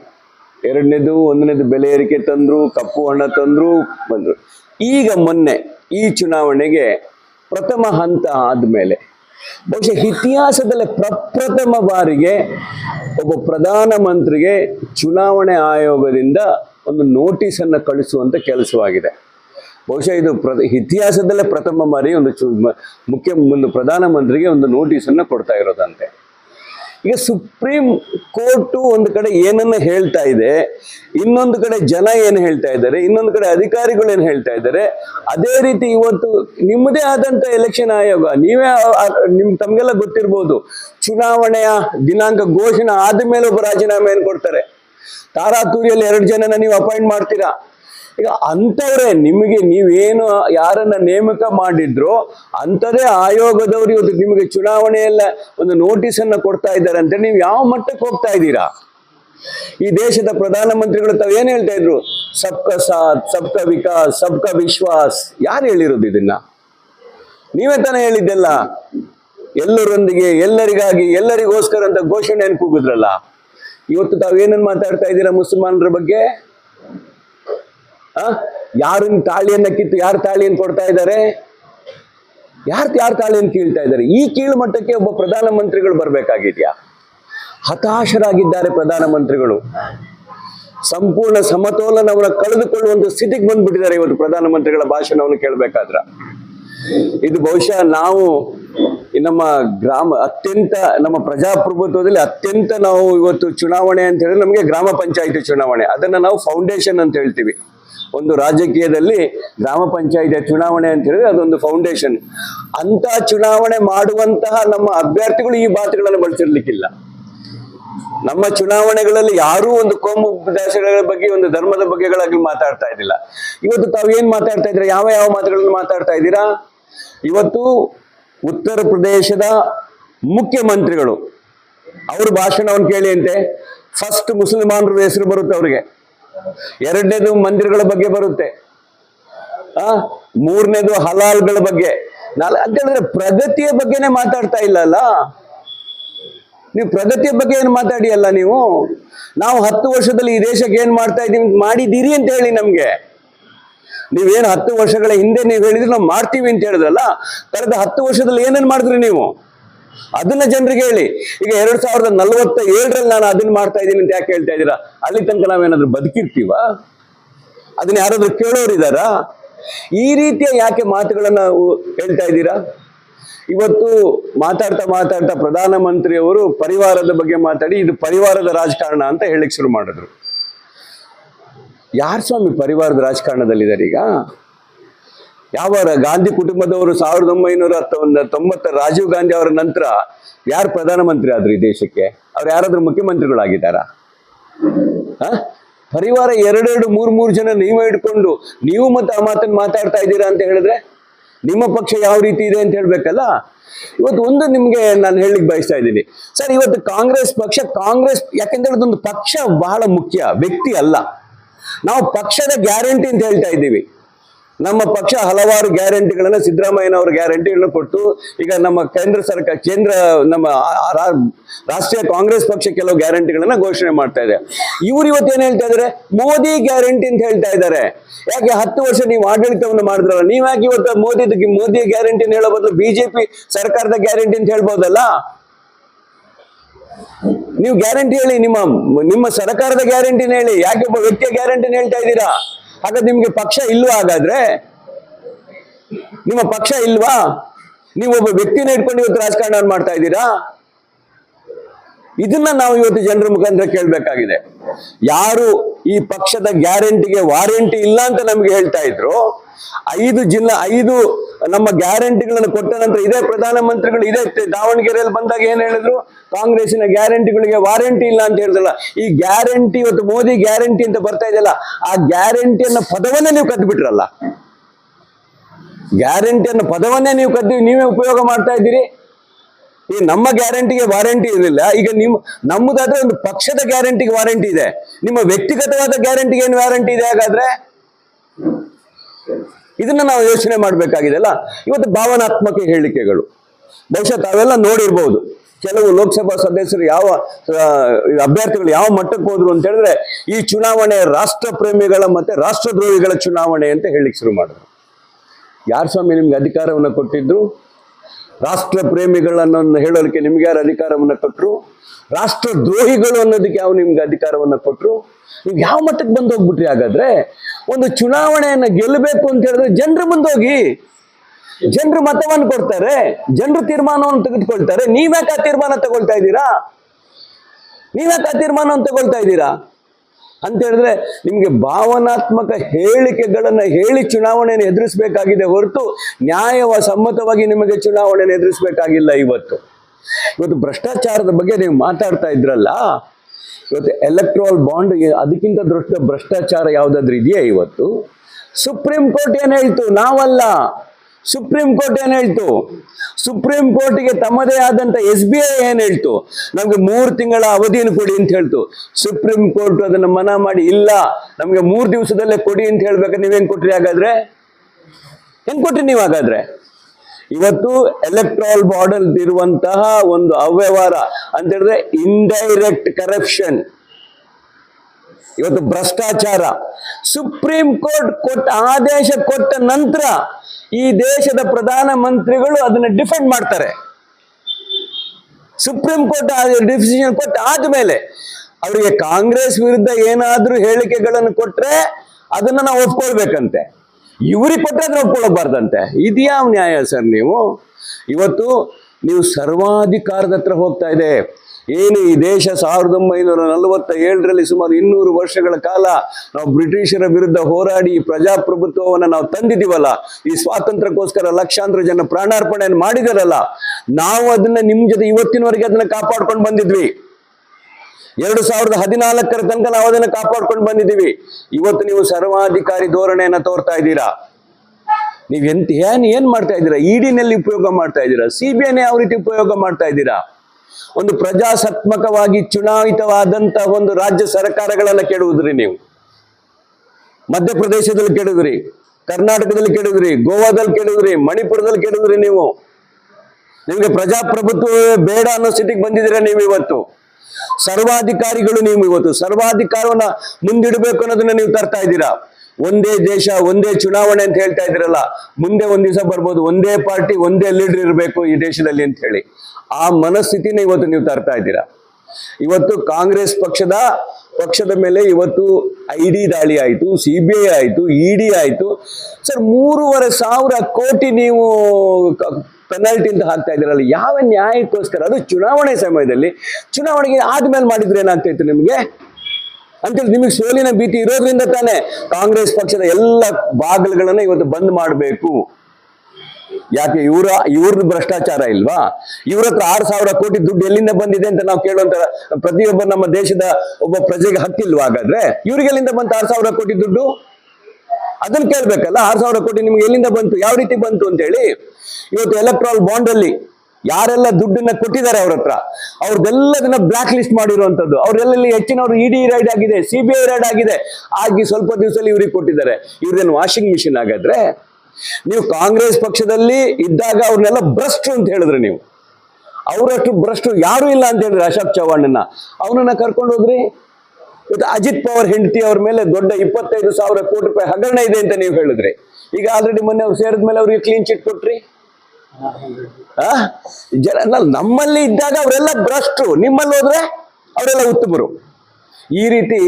ಎರಡನೇದು, ಒಂದನೇದು ಬೆಲೆ ಏರಿಕೆ ತಂದ್ರು, ಕಪ್ಪು ಹಣ ತಂದ್ರು, ಬಂದ್ರು. ಈಗ ಮೊನ್ನೆ ಈ ಚುನಾವಣೆಗೆ ಪ್ರಥಮ ಹಂತ ಆದ್ಮೇಲೆ ಬಹುಶಃ ಇತಿಹಾಸದಲ್ಲೇ ಪ್ರಪ್ರಥಮ ಬಾರಿಗೆ ಒಬ್ಬ ಪ್ರಧಾನಮಂತ್ರಿಗೆ ಚುನಾವಣೆ ಆಯೋಗದಿಂದ ಒಂದು ನೋಟಿಸ್ ಅನ್ನ ಕಳಿಸುವಂತ ಕೆಲಸವಾಗಿದೆ. ಬಹುಶಃ ಇದು ಪ್ರ ಇತಿಹಾಸದಲ್ಲೇ ಪ್ರಥಮ ಬಾರಿ ಒಂದು ಚು ಮುಖ್ಯ ಒಂದು ಪ್ರಧಾನಮಂತ್ರಿಗೆ ಒಂದು ನೋಟಿಸನ್ನು ಕೊಡ್ತಾ ಇರೋದಂತೆ. ಈಗ ಸುಪ್ರೀಂ ಕೋರ್ಟು ಒಂದು ಕಡೆ ಏನನ್ನ ಹೇಳ್ತಾ ಇದೆ, ಇನ್ನೊಂದು ಕಡೆ ಜನ ಏನು ಹೇಳ್ತಾ ಇದ್ದಾರೆ, ಇನ್ನೊಂದು ಕಡೆ ಅಧಿಕಾರಿಗಳು ಏನು ಹೇಳ್ತಾ ಇದ್ದಾರೆ, ಅದೇ ರೀತಿ ಇವತ್ತು ನಿಮ್ಮದೇ ಆದಂತ ಎಲೆಕ್ಷನ್ ಆಯೋಗ, ನೀವೇ ನಿಮ್, ತಮ್ಗೆಲ್ಲ ಗೊತ್ತಿರ್ಬೋದು, ಚುನಾವಣೆಯ ದಿನಾಂಕ ಘೋಷಣೆ ಆದ್ಮೇಲೆ ಒಬ್ಬ ರಾಜೀನಾಮೆಯನ್ನು ಕೊಡ್ತಾರೆ. ತಾರಾತೂರಿಯಲ್ಲಿ ಎರಡು ಜನನ ನೀವು ಅಪಾಯಿಂಟ್ ಮಾಡ್ತೀರಾ? ಈಗ ಅಂಥವ್ರೆ, ನಿಮಗೆ ನೀವೇನು ಯಾರನ್ನ ನೇಮಕ ಮಾಡಿದ್ರೋ ಅಂಥದೇ ಆಯೋಗದವರು ಇವತ್ತು ನಿಮಗೆ ಚುನಾವಣೆಯಲ್ಲ ಒಂದು ನೋಟಿಸ್ ಅನ್ನ ಕೊಡ್ತಾ ಇದ್ದಾರೆ ಅಂತ ನೀವು ಯಾವ ಮಟ್ಟಕ್ಕೆ ಹೋಗ್ತಾ ಇದ್ದೀರಾ? ಈ ದೇಶದ ಪ್ರಧಾನಮಂತ್ರಿಗಳು ತಾವು ಏನ್ ಹೇಳ್ತಾ ಇದ್ರು? ಸಬ್ಕ ಸಾಥ್, ಸಬ್ಕ ವಿಕಾಸ್, ಸಬ್ಕ ವಿಶ್ವಾಸ್. ಯಾರು ಹೇಳಿರೋದು ಇದನ್ನ? ನೀವೇ ತಾನೇ ಹೇಳಿದ್ದೆಲ್ಲ. ಎಲ್ಲರೊಂದಿಗೆ, ಎಲ್ಲರಿಗಾಗಿ, ಎಲ್ಲರಿಗೋಸ್ಕರ ಅಂತ ಘೋಷಣೆಯನ್ನು ಕೂಗಿದ್ರಲ್ಲ ಇವತ್ತು ತಾವೇನನ್ನು ಮಾತಾಡ್ತಾ ಇದ್ದೀರಾ ಮುಸಲ್ಮಾನರ ಬಗ್ಗೆ? ಆ ಯಾರನ್ನ ತಾಳಿಯನ್ನ ಕಿತ್ತು ಯಾರು ತಾಳಿಯನ್ನು ಕೊಡ್ತಾ ಇದ್ದಾರೆ? ಯಾರು ಯಾರು ತಾಳಿಯನ್ನು ಕೀಳ್ತಾ ಇದ್ದಾರೆ? ಈ ಕೀಳು ಮಟ್ಟಕ್ಕೆ ಒಬ್ಬ ಪ್ರಧಾನ ಮಂತ್ರಿಗಳು ಬರ್ಬೇಕಾಗಿದ್ಯಾ? ಹತಾಶರಾಗಿದ್ದಾರೆ ಪ್ರಧಾನ ಮಂತ್ರಿಗಳು ಸಂಪೂರ್ಣ ಸಮತೋಲನವನ್ನು ಕಳೆದುಕೊಳ್ಳುವಂತ ಸ್ಥಿತಿಗೆ ಬಂದ್ಬಿಟ್ಟಿದ್ದಾರೆ ಇವತ್ತು ಪ್ರಧಾನ ಮಂತ್ರಿಗಳ ಭಾಷಣವನ್ನು ಕೇಳಬೇಕಾದ್ರ. ಇದು ಬಹುಶಃ ನಾವು ನಮ್ಮ ಗ್ರಾಮ ಅತ್ಯಂತ ನಮ್ಮ ಪ್ರಜಾಪ್ರಭುತ್ವದಲ್ಲಿ ಅತ್ಯಂತ ನಾವು ಇವತ್ತು ಚುನಾವಣೆ ಅಂತ ಹೇಳಿದ್ರೆ ನಮಗೆ ಗ್ರಾಮ ಪಂಚಾಯಿತಿ ಚುನಾವಣೆ. ಅದನ್ನ ನಾವು ಫೌಂಡೇಶನ್ ಅಂತ ಹೇಳ್ತೀವಿ. ಒಂದು ರಾಜಕೀಯದಲ್ಲಿ ಗ್ರಾಮ ಪಂಚಾಯಿತಿಯ ಚುನಾವಣೆ ಅಂತ ಹೇಳಿದ್ರೆ ಅದೊಂದು ಫೌಂಡೇಶನ್ ಅಂತ ಚುನಾವಣೆ ಮಾಡುವಂತಹ ನಮ್ಮ ಅಭ್ಯರ್ಥಿಗಳು ಈ ಮಾತುಗಳನ್ನು ಬಳಸಿರ್ಲಿಕ್ಕಿಲ್ಲ. ನಮ್ಮ ಚುನಾವಣೆಗಳಲ್ಲಿ ಯಾರೂ ಒಂದು ಕೋಮು ಉಪದೇಶಗಳ ಬಗ್ಗೆ, ಒಂದು ಧರ್ಮದ ಬಗ್ಗೆಗಳಾಗಿ ಮಾತಾಡ್ತಾ ಇದ್ದಿಲ್ಲ. ಇವತ್ತು ತಾವು ಏನ್ ಮಾತಾಡ್ತಾ ಇದ್ದೀರಾ? ಯಾವ ಯಾವ ಮಾತುಗಳನ್ನು ಮಾತಾಡ್ತಾ ಇದ್ದೀರಾ? ಇವತ್ತು ಉತ್ತರ ಪ್ರದೇಶದ ಮುಖ್ಯಮಂತ್ರಿಗಳು, ಅವ್ರ ಭಾಷಣವನ್ನು ಕೇಳಿ ಅಂತೆ. ಫಸ್ಟ್ ಮುಸಲ್ಮಾನರ ಹೆಸರು ಬರುತ್ತೆ ಅವ್ರಿಗೆ. ಎರಡನೇದು ಮಂದಿರಗಳ ಬಗ್ಗೆ ಬರುತ್ತೆ. ಆ, ಮೂರನೇದು ಹಲಾಲ್ಗಳ ಬಗ್ಗೆ. ನಾಲ್ ಅಂತ ಹೇಳಿದ್ರೆ ಪ್ರಗತಿಯ ಬಗ್ಗೆನೇ ಮಾತಾಡ್ತಾ ಇಲ್ಲ ಅಲ್ಲ ನೀವು ಪ್ರಗತಿಯ ಬಗ್ಗೆ ಏನು ಮಾತಾಡಿ ಅಲ್ಲ ನೀವು? ನಾವು ಹತ್ತು ವರ್ಷದಲ್ಲಿ ಈ ದೇಶಕ್ಕೆ ಏನ್ ಮಾಡ್ತಾ ಇದೀವಿ ಮಾಡಿದ್ದೀರಿ ಅಂತ ಹೇಳಿ ನಮ್ಗೆ. ನೀವೇನು ಹತ್ತು ವರ್ಷಗಳ ಹಿಂದೆ ನೀವು ಹೇಳಿದ್ರೆ ನಾವು ಮಾಡ್ತೀವಿ ಅಂತ ಹೇಳಿದ್ರಲ್ಲ? ಕಳೆದ ಹತ್ತು ವರ್ಷದಲ್ಲಿ ಏನೇನ್ ಮಾಡಿದ್ರಿ ನೀವು? ಅದನ್ನ ಜನರಿಗೆ ಹೇಳಿ. ಈಗ ಎರಡ್ ಸಾವಿರದ ನಲ್ವತ್ತ ಏಳರಲ್ಲಿ ನಾನು ಅದನ್ನ ಮಾಡ್ತಾ ಇದ್ದೀನಿ ಅಂತ ಯಾಕೆ ಹೇಳ್ತಾ ಇದ್ದೀರಾ? ಅಲ್ಲಿ ತನಕ ನಾವೇನಾದ್ರೂ ಬದುಕಿರ್ತೀವ? ಅದನ್ನ ಯಾರಾದ್ರೂ ಕೇಳೋರಿದಾರಾ? ಈ ರೀತಿಯ ಯಾಕೆ ಮಾತುಗಳನ್ನ ಹೇಳ್ತಾ ಇದ್ದೀರಾ? ಇವತ್ತು ಮಾತಾಡ್ತಾ ಮಾತಾಡ್ತಾ ಪ್ರಧಾನಮಂತ್ರಿಯವರು ಪರಿವಾರದ ಬಗ್ಗೆ ಮಾತಾಡಿ ಇದು ಪರಿವಾರದ ರಾಜಕಾರಣ ಅಂತ ಹೇಳಿಕ್ ಶುರು ಮಾಡಿದ್ರು. ಯಾರು ಸ್ವಾಮಿ ಪರಿವಾರದ ರಾಜಕಾರಣದಲ್ಲಿದ್ದಾರೆ ಈಗ? ಯಾವ ಗಾಂಧಿ ಕುಟುಂಬದವರು ಸಾವಿರದ ಒಂಬೈನೂರ ಹತ್ತೊಂದ ತೊಂಬತ್ತ ರಾಜೀವ್ ಗಾಂಧಿ ಅವರ ನಂತರ ಯಾರು ಪ್ರಧಾನಮಂತ್ರಿ ಆದ್ರು ಈ ದೇಶಕ್ಕೆ? ಅವ್ರು ಯಾರಾದ್ರೂ ಮುಖ್ಯಮಂತ್ರಿಗಳಾಗಿದ್ದಾರಾ? ಹ? ಪರಿವಾರ ಎರಡೆರಡು ಮೂರು ಮೂರು ಜನ ನೀವೇ ಇಟ್ಕೊಂಡು ನೀವು ಮತ್ತೆ ಆ ಮಾತನ್ನು ಮಾತಾಡ್ತಾ ಇದ್ದೀರಾ ಅಂತ ಹೇಳಿದ್ರೆ? ನಿಮ್ಮ ಪಕ್ಷ ಯಾವ ರೀತಿ ಇದೆ ಅಂತ ಹೇಳ್ಬೇಕಲ್ಲ? ಇವತ್ತು ಒಂದು ನಿಮ್ಗೆ ನಾನು ಹೇಳಲಿಕ್ಕೆ ಬಯಸ್ತಾ ಇದ್ದೀನಿ. ಸರ್, ಇವತ್ತು ಕಾಂಗ್ರೆಸ್ ಪಕ್ಷ, ಕಾಂಗ್ರೆಸ್ ಯಾಕೆಂದ್ರೆ ಅದೊಂದು ಪಕ್ಷ ಬಹಳ ಮುಖ್ಯ, ವ್ಯಕ್ತಿ ಅಲ್ಲ. ನಾವು ಪಕ್ಷದ ಗ್ಯಾರಂಟಿ ಅಂತ ಹೇಳ್ತಾ ಇದ್ದೀವಿ. ನಮ್ಮ ಪಕ್ಷ ಹಲವಾರು ಗ್ಯಾರಂಟಿಗಳನ್ನ ಸಿದ್ದರಾಮಯ್ಯನವರ ಗ್ಯಾರಂಟಿಗಳನ್ನ ಕೊಟ್ಟು, ಈಗ ನಮ್ಮ ಕೇಂದ್ರ ಸರ್ಕಾರ ಕೇಂದ್ರ ನಮ್ಮ ರಾಷ್ಟ್ರೀಯ ಕಾಂಗ್ರೆಸ್ ಪಕ್ಷ ಕೆಲವು ಗ್ಯಾರಂಟಿಗಳನ್ನ ಘೋಷಣೆ ಮಾಡ್ತಾ ಇದೆ. ಇವ್ರು ಇವತ್ತು ಏನ್ ಹೇಳ್ತಾ ಇದಾರೆ? ಮೋದಿ ಗ್ಯಾರಂಟಿ ಅಂತ ಹೇಳ್ತಾ ಇದ್ದಾರೆ ಯಾಕೆ ಹತ್ತು ವರ್ಷ ನೀವು ಆಡಳಿತವನ್ನು ಮಾಡಿದ್ರಲ್ಲ, ನೀವ್ ಯಾಕೆ ಇವತ್ತು ಮೋದಿ ಮೋದಿ ಗ್ಯಾರಂಟಿ ಹೇಳೋ ಬದಲು ಬಿಜೆಪಿ ಸರ್ಕಾರದ ಗ್ಯಾರಂಟಿ ಅಂತ ಹೇಳ್ಬೋದಲ್ಲ? ನೀವು ಗ್ಯಾರಂಟಿ ಹೇಳಿ ನಿಮ್ಮ ನಿಮ್ಮ ಸರ್ಕಾರದ ಗ್ಯಾರಂಟಿನ ಹೇಳಿ, ಯಾಕೆ ಒಬ್ಬ ವ್ಯಕ್ತಿಯ ಗ್ಯಾರಂಟಿನ ಹೇಳ್ತಾ ಇದ್ದೀರಾ? ಹಾಗಾದ್ರೆ ನಿಮ್ಗೆ ಪಕ್ಷ ಇಲ್ವಾ ಹಾಗಾದ್ರೆ? ನಿಮ್ಮ ಪಕ್ಷ ಇಲ್ವಾ? ನೀವು ಒಬ್ಬ ವ್ಯಕ್ತಿನ ಇಟ್ಕೊಂಡು ಇವತ್ತು ರಾಜಕಾರಣ ಮಾಡ್ತಾ ಇದ್ದೀರಾ? ಇದನ್ನ ನಾವು ಇವತ್ತು ಜನರ ಮುಖಾಂತರ ಕೇಳಬೇಕಾಗಿದೆ. ಯಾರು ಈ ಪಕ್ಷದ ಗ್ಯಾರಂಟಿಗೆ ವಾರಂಟಿ ಇಲ್ಲ ಅಂತ ನಮ್ಗೆ ಹೇಳ್ತಾ ಇದ್ರು ಐದು ಜಿಲ್ಲಾ, ಐದು ನಮ್ಮ ಗ್ಯಾರಂಟಿಗಳನ್ನು ಕೊಟ್ಟ ನಂತರ ಇದೇ ಪ್ರಧಾನಮಂತ್ರಿಗಳು, ಇದೇ ದಾವಣಗೆರೆಯಲ್ಲಿ ಬಂದಾಗ ಏನ್ ಹೇಳಿದ್ರು? ಕಾಂಗ್ರೆಸ್ಸಿನ ಗ್ಯಾರಂಟಿಗಳಿಗೆ ವಾರಂಟಿ ಇಲ್ಲ ಅಂತ ಹೇಳಿದ್ರಲ್ಲ. ಈ ಗ್ಯಾರಂಟಿ ಇವತ್ತು ಮೋದಿ ಗ್ಯಾರಂಟಿ ಅಂತ ಬರ್ತಾ ಇದೆಯಲ್ಲ, ಆ ಗ್ಯಾರಂಟಿ ಅನ್ನೋ ಪದವನ್ನೇ ನೀವು ಕದ್ದು ಬಿಟ್ರಲ್ಲ ಗ್ಯಾರಂಟಿ ಅನ್ನೋ ಪದವನ್ನೇ ನೀವು ಕದ್ದು ನೀವೇ ಉಪಯೋಗ ಮಾಡ್ತಾ ಇದ್ದೀರಿ. ಈ ನಮ್ಮ ಗ್ಯಾರಂಟಿಗೆ ವಾರಂಟಿ ಇರಲಿಲ್ಲ. ಈಗ ನಿಮ್ಮ ನಮ್ಮದಾದ್ರೆ ಒಂದು ಪಕ್ಷದ ಗ್ಯಾರಂಟಿಗೆ ವಾರಂಟಿ ಇದೆ. ನಿಮ್ಮ ವ್ಯಕ್ತಿಗತವಾದ ಗ್ಯಾರಂಟಿಗೆ ಏನು ವ್ಯಾರಂಟಿ ಇದೆ ಹಾಗಾದ್ರೆ? ಇದನ್ನ ನಾವು ಯೋಚನೆ ಮಾಡಬೇಕಾಗಿದೆ ಅಲ್ಲ? ಇವತ್ತು ಭಾವನಾತ್ಮಕ ಹೇಳಿಕೆಗಳು. ಬಹುಶಃ ತಾವೆಲ್ಲ ನೋಡಿರ್ಬೋದು. ಕೆಲವು ಲೋಕಸಭಾ ಸದಸ್ಯರು ಯಾವ ಅಭ್ಯರ್ಥಿಗಳು ಯಾವ ಮಟ್ಟಕ್ಕೆ ಹೋದ್ರು ಅಂತ ಹೇಳಿದ್ರೆ, ಈ ಚುನಾವಣೆ ರಾಷ್ಟ್ರ ಪ್ರೇಮಿಗಳ ಮತ್ತೆ ರಾಷ್ಟ್ರದ್ರೋಹಿಗಳ ಚುನಾವಣೆ ಅಂತ ಹೇಳಿಕ್ ಶುರು ಮಾಡಿದ್ರು. ಯಾರು ಸ್ವಾಮಿ ನಿಮ್ಗೆ ಅಧಿಕಾರವನ್ನು ಕೊಟ್ಟಿದ್ರು? ರಾಷ್ಟ್ರ ಪ್ರೇಮಿಗಳನ್ನು ಹೇಳೋದಕ್ಕೆ ನಿಮ್ಗೆ ಯಾರು ಅಧಿಕಾರವನ್ನು ಕೊಟ್ಟರು ರಾಷ್ಟ್ರ ದ್ರೋಹಿಗಳು ಅನ್ನೋದಕ್ಕೆ ಯಾವ ನಿಮ್ಗೆ ಅಧಿಕಾರವನ್ನು ಕೊಟ್ಟರು ನೀವು ಯಾವ ಮಟ್ಟಕ್ಕೆ ಬಂದು ಹೋಗ್ಬಿಟ್ರಿ ಹಾಗಾದ್ರೆ? ಒಂದು ಚುನಾವಣೆಯನ್ನು ಗೆಲ್ಲಬೇಕು ಅಂತ ಹೇಳಿದ್ರೆ ಜನರ ಮುಂದೋಗಿ, ಜನರು ಮತವನ್ನು ಕೊಡ್ತಾರೆ, ಜನರು ತೀರ್ಮಾನವನ್ನು ತೆಗೆದುಕೊಳ್ತಾರೆ. ನೀವ್ಯಾಕೆ ಆ ತೀರ್ಮಾನ ತಗೊಳ್ತಾ ಇದ್ದೀರಾ? ನೀವ್ಯಾಕೆ ಆ ತೀರ್ಮಾನವನ್ನು ತಗೊಳ್ತಾ ಇದ್ದೀರಾ? ಅಂತ ಹೇಳಿದ್ರೆ ನಿಮಗೆ ಭಾವನಾತ್ಮಕ ಹೇಳಿಕೆಗಳನ್ನು ಹೇಳಿ ಚುನಾವಣೆಯನ್ನು ಎದುರಿಸಬೇಕಾಗಿದೆ ಹೊರತು ನ್ಯಾಯವ ಸಮ್ಮತವಾಗಿ ನಿಮಗೆ ಚುನಾವಣೆಯನ್ನು ಎದುರಿಸಬೇಕಾಗಿಲ್ಲ ಇವತ್ತು. ಇವತ್ತು ಭ್ರಷ್ಟಾಚಾರದ ಬಗ್ಗೆ ನೀವು ಮಾತಾಡ್ತಾ ಇದ್ರಲ್ಲ ಇವತ್ತು ಎಲೆಕ್ಟ್ರೋಲ್ ಬಾಂಡ್ ಅದಕ್ಕಿಂತ ದೊಡ್ಡ ಭ್ರಷ್ಟಾಚಾರ ಯಾವುದಾದ್ರೂ ಇದೆಯಾ ಇವತ್ತು? ಸುಪ್ರೀಂ ಕೋರ್ಟ್ ಏನು ಹೇಳ್ತು? ನಾವಲ್ಲ. ಸುಪ್ರೀಂ ಕೋರ್ಟ್ ಏನು ಹೇಳ್ತು? ಸುಪ್ರೀಂ ಕೋರ್ಟ್ಗೆ ತಮ್ಮದೇ ಆದಂತ ಎಸ್ ಬಿ ಐ ಏನು ಹೇಳ್ತು? ನಮಗೆ ಮೂರು ತಿಂಗಳ ಅವಧಿಯನ್ನು ಕೊಡಿ ಅಂತ ಹೇಳ್ತು. ಸುಪ್ರೀಂ ಕೋರ್ಟ್ ಅದನ್ನ ಮನಾ ಮಾಡಿ, ಇಲ್ಲ, ನಮಗೆ ಮೂರು ದಿವಸದಲ್ಲೇ ಕೊಡಿ ಅಂತ ಹೇಳ್ಬೇಕು ನೀವೇನ್ ಕೊಟ್ರಿ ಹಾಗಾದ್ರೆ? ಹೆಂಗೆ ಕೊಟ್ರಿ ನೀವು ಹಾಗಾದ್ರೆ? ಇವತ್ತು ಎಲೆಕ್ಟ್ರಾಲ್ ಬಾರ್ಡಲ್ ಇರುವಂತಹ ಒಂದು ಅವ್ಯವಹಾರ ಅಂತ ಹೇಳಿದ್ರೆ ಇಂಡೈರೆಕ್ಟ್ ಕರಪ್ಷನ್ ಇವತ್ತು ಭ್ರಷ್ಟಾಚಾರ. ಸುಪ್ರೀಂ ಕೋರ್ಟ್ ಕೊಟ್ಟ ಆದೇಶ ಕೊಟ್ಟ ನಂತರ ಈ ದೇಶದ ಪ್ರಧಾನ ಮಂತ್ರಿಗಳು ಅದನ್ನ ಡಿಫೆಂಡ್ ಮಾಡ್ತಾರೆ. ಸುಪ್ರೀಂ ಕೋರ್ಟ್ ಡಿಸಿಷನ್ ಕೊಟ್ಟ ಆದ್ಮೇಲೆ ಅವರಿಗೆ ಕಾಂಗ್ರೆಸ್ ವಿರುದ್ಧ ಏನಾದ್ರೂ ಹೇಳಿಕೆಗಳನ್ನು ಕೊಟ್ರೆ ಅದನ್ನ ನಾವು ಒಪ್ಕೊಳ್ಬೇಕಂತೆ. ಇವ್ರಿಗೆ ಕೊಟ್ಟೆ ಅದನ್ನ ಒಪ್ಕೊಳ್ಬಾರ್ದಂತೆ ಇದ್ಯಾವ ನ್ಯಾಯ ಸರ್ ನೀವು? ಇವತ್ತು ನೀವು ಸರ್ವಾಧಿಕಾರದ ಹತ್ರ ಹೋಗ್ತಾ ಇದೆ. ಏನು ಈ ದೇಶ ಸಾವಿರದ ಒಂಬೈನೂರ ನಲವತ್ತ ಏಳರಲ್ಲಿ ಸುಮಾರು ಇನ್ನೂರು ವರ್ಷಗಳ ಕಾಲ ನಾವು ಬ್ರಿಟಿಷರ ವಿರುದ್ಧ ಹೋರಾಡಿ ಈ ಪ್ರಜಾಪ್ರಭುತ್ವವನ್ನು ನಾವು ತಂದಿದ್ದೀವಲ್ಲ. ಈ ಸ್ವಾತಂತ್ರ್ಯಕ್ಕೋಸ್ಕರ ಲಕ್ಷಾಂತರ ಜನ ಪ್ರಾಣಾರ್ಪಣೆಯನ್ನು ಮಾಡಿದಾರಲ್ಲ. ನಾವು ಅದನ್ನ ನಿಮ್ಮ ಜೊತೆ ಇವತ್ತಿನವರೆಗೆ ಅದನ್ನ ಕಾಪಾಡ್ಕೊಂಡು ಬಂದಿದ್ವಿ. ಎರಡು ಸಾವಿರದ ಹದಿನಾಲ್ಕರ ತನಕ ನಾವು ಅದನ್ನು ಕಾಪಾಡ್ಕೊಂಡು ಬಂದಿದ್ದೀವಿ. ಇವತ್ತು ನೀವು ಸರ್ವಾಧಿಕಾರಿ ಧೋರಣೆಯನ್ನ ತೋರ್ತಾ ಇದ್ದೀರಾ? ನೀವು ಎಂತ ಏನ್ ಏನ್ ಮಾಡ್ತಾ ಇದ್ದೀರಾ? ಇಡಿನಲ್ಲಿ ಉಪಯೋಗ ಮಾಡ್ತಾ ಇದ್ದೀರಾ? ಸಿ ಬಿ ಯಾವ ರೀತಿ ಉಪಯೋಗ ಮಾಡ್ತಾ ಇದ್ದೀರಾ? ಒಂದು ಪ್ರಜಾಸತ್ಮಕವಾಗಿ ಚುನಾಯಿತವಾದಂತಹ ಒಂದು ರಾಜ್ಯ ಸರ್ಕಾರಗಳನ್ನ ಕೆಡುವುದ್ರಿ ನೀವು. ಮಧ್ಯಪ್ರದೇಶದಲ್ಲಿ ಕೆಡುದ್ರಿ, ಕರ್ನಾಟಕದಲ್ಲಿ ಕೆಡುದ್ರಿ, ಗೋವಾದಲ್ಲಿ ಕೆಡುದ್ರಿ, ಮಣಿಪುರದಲ್ಲಿ ಕೆಡುದ್ರಿ ನೀವು. ನಿಮಗೆ ಪ್ರಜಾಪ್ರಭುತ್ವ ಬೇಡ ಅನ್ನೋ ಸ್ಥಿತಿಗೆ ಬಂದಿದ್ದೀರಾ ನೀವು ಇವತ್ತು? ಸರ್ವಾಧಿಕಾರಿಗಳು ನೀವು ಇವತ್ತು ಸರ್ವಾಧಿಕಾರವನ್ನ ಮುಂದಿಡಬೇಕು ಅನ್ನೋದನ್ನ ನೀವು ತರ್ತಾ ಇದ್ದೀರಾ? ಒಂದೇ ದೇಶ, ಒಂದೇ ಚುನಾವಣೆ ಅಂತ ಹೇಳ್ತಾ ಇದ್ದೀರಲ್ಲ, ಮುಂದೆ ಒಂದ್ ದಿವಸ ಬರ್ಬೋದು, ಒಂದೇ ಪಾರ್ಟಿ, ಒಂದೇ ಲೀಡರ್ ಇರಬೇಕು ಈ ದೇಶದಲ್ಲಿ ಅಂತ ಹೇಳಿ. ಆ ಮನಸ್ಥಿತಿನ ಇವತ್ತು ನೀವು ತರ್ತಾ ಇದ್ದೀರಾ? ಇವತ್ತು ಕಾಂಗ್ರೆಸ್ ಪಕ್ಷದ ಪಕ್ಷದ ಮೇಲೆ ಇವತ್ತು ಐ ಡಿ ದಾಳಿ ಆಯಿತು, ಸಿ ಬಿ ಐ ಆಯಿತು, ಇ ಡಿ ಆಯಿತು. ಸರ್, ಮೂರುವರೆ ಸಾವಿರ ಕೋಟಿ ನೀವು ಪೆನಾಲ್ಟಿ ಅಂತ ಹಾಕ್ತಾ ಇದ್ದೀರಲ್ಲ, ಯಾವ ನ್ಯಾಯಕ್ಕೋಸ್ಕರ? ಅದು ಚುನಾವಣೆ ಸಮಯದಲ್ಲಿ. ಚುನಾವಣೆಗೆ ಆದ್ಮೇಲೆ ಮಾಡಿದ್ರೆ ಏನಾಗ್ತಾಯಿತ್ತು ನಿಮಗೆ? ಅಂತೇಳಿ ನಿಮಗೆ ಸೋಲಿನ ಭೀತಿ ಇರೋದ್ರಿಂದ ತಾನೇ ಕಾಂಗ್ರೆಸ್ ಪಕ್ಷದ ಎಲ್ಲ ಬಾಗಿಲುಗಳನ್ನ ಇವತ್ತು ಬಂದ್ ಮಾಡಬೇಕು. ಯಾಕೆ ಇವರ ಇವ್ರದ್ದು ಭ್ರಷ್ಟಾಚಾರ ಇಲ್ವಾ? ಇವ್ರ ಹತ್ರ ಆರು ಸಾವಿರ ಕೋಟಿ ದುಡ್ಡು ಎಲ್ಲಿಂದ ಬಂದಿದೆ ಅಂತ ನಾವು ಕೇಳುವಂತ ಪ್ರತಿಯೊಬ್ಬ ನಮ್ಮ ದೇಶದ ಒಬ್ಬ ಪ್ರಜೆಗೆ ಹಕ್ಕಿಲ್ವಾ ಹಾಗಾದ್ರೆ? ಇವ್ರಿಗೆ ಎಲ್ಲಿಂದ ಬಂತು ಆರು ಸಾವಿರ ಕೋಟಿ ದುಡ್ಡು? ಅದನ್ನ ಕೇಳ್ಬೇಕಲ್ಲ, ಆರು ಸಾವಿರ ಕೋಟಿ ನಿಮ್ಗೆ ಎಲ್ಲಿಂದ ಬಂತು? ಯಾವ ರೀತಿ ಬಂತು ಅಂತ ಹೇಳಿ, ಇವತ್ತು ಎಲೆಕ್ಟ್ರಾಲ್ ಬಾಂಡ್ ಅಲ್ಲಿ ಯಾರೆಲ್ಲ ದುಡ್ಡನ್ನ ಕೊಟ್ಟಿದ್ದಾರೆ ಅವ್ರ ಹತ್ರ, ಅವ್ರದ್ದೆಲ್ಲದನ್ನ ಬ್ಲಾಕ್ ಲಿಸ್ಟ್ ಮಾಡಿರುವಂತದ್ದು. ಅವ್ರೆಲ್ಲ ಹೆಚ್ಚಿನವರು ಇಡಿ ರೈಡ್ ಆಗಿದೆ ಸಿ ಬಿ ಐ ರೈಡ್ ಆಗಿದೆ. ಆಗಿ ಸ್ವಲ್ಪ ದಿವಸದಲ್ಲಿ ಇವ್ರಿಗೆ ಕೊಟ್ಟಿದ್ದಾರೆ. ಇವ್ರದೇನು ವಾಷಿಂಗ್ ಮಿಷಿನ್ ಹಾಗಾದ್ರೆ? ನೀವು ಕಾಂಗ್ರೆಸ್ ಪಕ್ಷದಲ್ಲಿ ಇದ್ದಾಗ ಅವ್ರನ್ನೆಲ್ಲ ಭ್ರಷ್ಟು ಅಂತ ಹೇಳಿದ್ರಿ ನೀವು. ಅವರಷ್ಟು ಭ್ರಷ್ಟು ಯಾರು ಇಲ್ಲ ಅಂತ ಹೇಳಿದ್ರೆ ಅಶೋಕ್ ಚವ್ಹಾಣನ್ನ. ಅವನನ್ನ ಕರ್ಕೊಂಡು ಹೋದ್ರಿ? ಇವತ್ತು ಅಜಿತ್ ಪವಾರ್ ಹೆಂಡತಿ ಅವ್ರ ಮೇಲೆ ದೊಡ್ಡ ಇಪ್ಪತ್ತೈದು ಸಾವಿರ ಕೋಟಿ ರೂಪಾಯಿ ಹಗರಣ ಇದೆ ಅಂತ ನೀವು ಹೇಳಿದ್ರಿ. ಈಗ ಆಲ್ರೆಡಿ ಮೊನ್ನೆ ಅವ್ರು ಸೇರಿದ ಮೇಲೆ ಅವ್ರಿಗೆ ಕ್ಲೀನ್ ಚಿಟ್ ಕೊಟ್ರಿ? ಜನ ನಮ್ಮಲ್ಲಿ ಇದ್ದಾಗ ಅವರೆಲ್ಲ ಭ್ರಷ್ಟು ನಿಮ್ಮಲ್ಲಿ ಹೋದ್ರೆ ಅವರೆಲ್ಲ ಉತ್ತಮರು. ಈ ರೀತಿ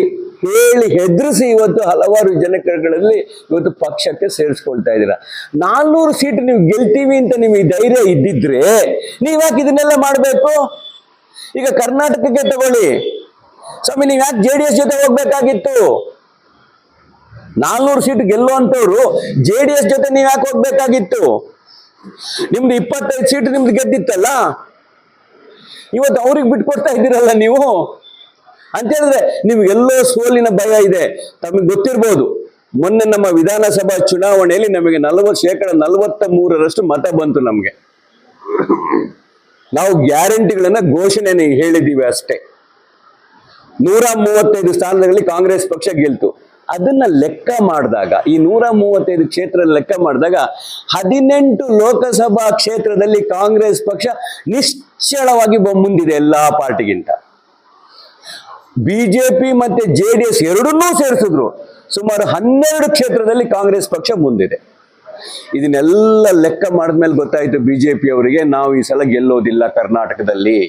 ಹೇಳಿ ಹೆದರಿಸಿ ಇವತ್ತು ಹಲವಾರು ಜನಗಳಲ್ಲಿ ಇವತ್ತು ಪಕ್ಷಕ್ಕೆ ಸೇರಿಸ್ಕೊಳ್ತಾ ಇದ್ದೀರಾ. ನಾಲ್ನೂರು ಸೀಟ್ ನೀವು ಗೆಲ್ತೀವಿ ಅಂತ ನಿಮಗೆ ಧೈರ್ಯ ಇದ್ದಿದ್ರೆ ನೀವ್ಯಾಕೆ ಇದನ್ನೆಲ್ಲ ಮಾಡಬೇಕು? ಈಗ ಕರ್ನಾಟಕಕ್ಕೆ ತಗೊಳ್ಳಿ. ಸ್ವಾಮಿ, ನೀವು ಯಾಕೆ ಜೆ ಡಿ ಎಸ್ ಜೊತೆ ಹೋಗ್ಬೇಕಾಗಿತ್ತು? ನಾಲ್ನೂರು ಸೀಟ್ ಗೆಲ್ಲುವಂತವ್ರು ಜೆ ಡಿ ಎಸ್ ಜೊತೆ ನೀವು ಯಾಕೆ ಹೋಗ್ಬೇಕಾಗಿತ್ತು? ನಿಮ್ದು ಇಪ್ಪತ್ತೈದು ಸೀಟ್ ನಿಮ್ದು ಗೆದ್ದಿತ್ತಲ್ಲ? ಇವತ್ತು ಅವ್ರಿಗೆ ಬಿಟ್ಕೊಡ್ತಾ ಇದ್ದೀರಲ್ಲ ನೀವು? ಅಂತ ಹೇಳಿದ್ರೆ ನಿಮ್ಗೆಲ್ಲೋ ಸೋಲಿನ ಭಯ ಇದೆ. ತಮಗೆ ಗೊತ್ತಿರ್ಬೋದು, ಮೊನ್ನೆ ನಮ್ಮ ವಿಧಾನಸಭಾ ಚುನಾವಣೆಯಲ್ಲಿ ನಮಗೆ ನಲವತ್ತು ಶೇಕಡ ನಲವತ್ತ ಮೂರರಷ್ಟು ಮತ ಬಂತು ನಮಗೆ. ನಾವು ಗ್ಯಾರಂಟಿಗಳನ್ನ ಘೋಷಣೆ ಹೇಳಿದ್ದೀವಿ ಅಷ್ಟೇ. ನೂರ ಮೂವತ್ತೈದು ಸ್ಥಾನಗಳಲ್ಲಿ ಕಾಂಗ್ರೆಸ್ ಪಕ್ಷ ಗೆಲ್ತು. ಅದನ್ನ ಲೆಕ್ಕ ಮಾಡಿದಾಗ, ಈ ನೂರ ಮೂವತ್ತೈದು ಕ್ಷೇತ್ರ ಲೆಕ್ಕ ಮಾಡಿದಾಗ ಹದಿನೆಂಟು ಲೋಕಸಭಾ ಕ್ಷೇತ್ರದಲ್ಲಿ ಕಾಂಗ್ರೆಸ್ ಪಕ್ಷ ನಿಶ್ಚಳವಾಗಿ ಮುಂದಿದೆ ಎಲ್ಲಾ ಪಾರ್ಟಿಗಿಂತ. ಬಿಜೆಪಿ ಮತ್ತೆ ಜೆ ಡಿ ಎಸ್ ಎರಡನ್ನೂ ಸೇರಿಸಿದ್ರು. ಸುಮಾರು ಹನ್ನೆರಡು ಕ್ಷೇತ್ರದಲ್ಲಿ ಕಾಂಗ್ರೆಸ್ ಪಕ್ಷ ಮುಂದಿದೆ. ಇದನ್ನೆಲ್ಲ ಲೆಕ್ಕ ಮಾಡಿದ್ಮೇಲೆ ಗೊತ್ತಾಯ್ತು ಬಿಜೆಪಿ ಅವರಿಗೆ, ನಾವು ಈ ಸಲ ಗೆಲ್ಲೋದಿಲ್ಲ ಕರ್ನಾಟಕದಲ್ಲಿ.